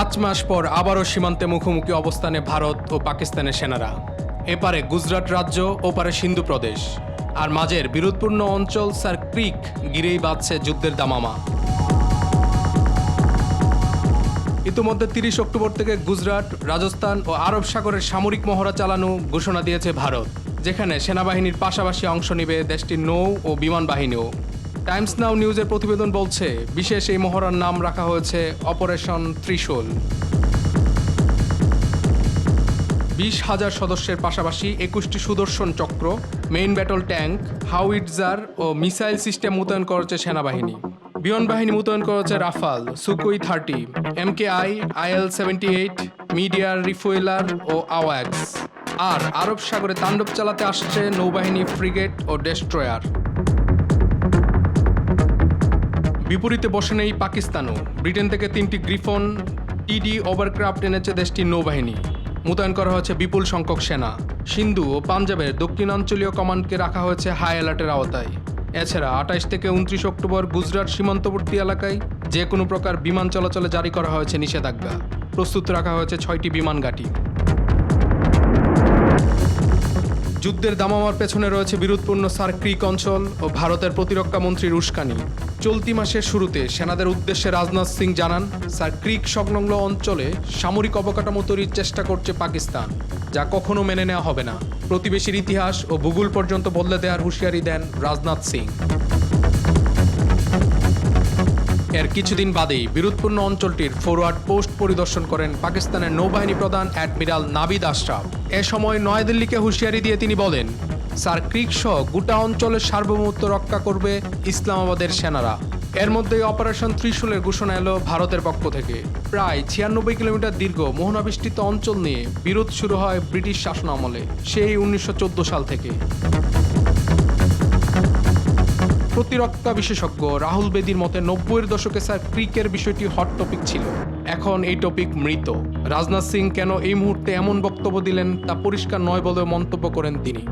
পাঁচ মাস পর আবারও সীমান্তে মুখোমুখি অবস্থানে ভারত ও পাকিস্তানের সেনারা। এপারে গুজরাট রাজ্য, ওপারে সিন্ধু প্রদেশ। আর মাঝের বিরোধপূর্ণ অঞ্চল স্যার ক্রিক গিরেই বাঁধছে যুদ্ধের দামামা। ইতিমধ্যে তিরিশ অক্টোবর থেকে গুজরাট, রাজস্থান ও আরব সাগরের সামরিক মহড়া চালানো ঘোষণা দিয়েছে ভারত, যেখানে সেনাবাহিনীর পাশাপাশি অংশ নেবে দেশটির নৌ ও বিমান বাহিনীও। টাইমস নাও নিউজের প্রতিবেদন বলছে, বিশেষ এই মহড়ার নাম রাখা হয়েছে অপারেশন ত্রিশূল। বিশ হাজার সদস্যের পাশাপাশি একুশটি Sudarshan Chakra main battle tank howitzer ও মিসাইল সিস্টেম মোতায়েন করেছে সেনাবাহিনী। বিমান বাহিনী মোতায়েন করেছে Rafale, Sukhoi thirty M K I IL seventy eight midair refueller ও আওয়াক্স। আর আরব সাগরে তাণ্ডব চালাতে আসছে নৌবাহিনী ফ্রিগেট ও ডেস্ট্রয়ার। বিপরীতে বসে নেই পাকিস্তানও। ব্রিটেন থেকে তিনটি গ্রিফন, টিডি ওভারক্রাফট এনেছে দেশটির নৌবাহিনী। মোতায়েন করা হয়েছে বিপুল সংখ্যক সেনা। সিন্ধু ও পাঞ্জাবের দক্ষিণাঞ্চলীয় কমান্ডকে রাখা হয়েছে হাই অ্যালার্টের আওতায়। এছাড়া আঠাইশ থেকে উনত্রিশ অক্টোবর গুজরাট সীমান্তবর্তী এলাকায় যে কোনো প্রকার বিমান চলাচলে জারি করা হয়েছে নিষেধাজ্ঞা। প্রস্তুত রাখা হয়েছে ছয়টি বিমান ঘাঁটি। যুদ্ধের দামামার পেছনে রয়েছে বিরোধপূর্ণ সার্ক্রিক অঞ্চল ও ভারতের প্রতিরক্ষা মন্ত্রী উস্কানি চলতি মাসের শুরুতে সেনাদের উদ্দেশ্যে রাজনাথ সিং জানান সার্ক্রিক ক্রিক সংলগ্ন অঞ্চলে সামরিক অবকাঠামো তৈরির চেষ্টা করছে পাকিস্তান, যা কখনো মেনে নেওয়া হবে না। প্রতিবেশীর ইতিহাস ও ভূগোল পর্যন্ত বদলে দেওয়ার হুঁশিয়ারি দেন রাজনাথ সিং। এর কিছুদিন বাদেই বিরোধপূর্ণ অঞ্চলটির ফরওয়ার্ড পোস্ট পরিদর্শন করেন পাকিস্তানের নৌবাহিনী প্রধান অ্যাডমিরাল নাবিদ আশরাফ। এ সময় নয়াদিল্লিকে হুঁশিয়ারি দিয়ে তিনি বলেন, স্যার ক্রিক সহ গোটা অঞ্চলের সার্বভৌমত্ব রক্ষা করবে ইসলামাবাদের সেনারা। এর মধ্যেই অপারেশন ত্রিশূলের ঘোষণা এলো ভারতের পক্ষ থেকে। প্রায় ছিয়ানব্বই কিলোমিটার দীর্ঘ মোহনাবিষ্টিত অঞ্চল নিয়ে বিরোধ শুরু হয় ব্রিটিশ শাসন আমলে সেই উনিশশো চোদ্দ সাল থেকে। প্রতিরক্ষা বিশেষজ্ঞ রাহুল বেদির মতে নব্বইয়ের দশকে স্যার ক্রিকের বিষয়টি হট টপিক ছিল। এখন এই টপিক মৃত। রাজনাথ সিং কেন এই মুহূর্তে এমন বক্তব্য দিলেন তা পরিষ্কার নয় বলে মন্তব্য করেন তিনি।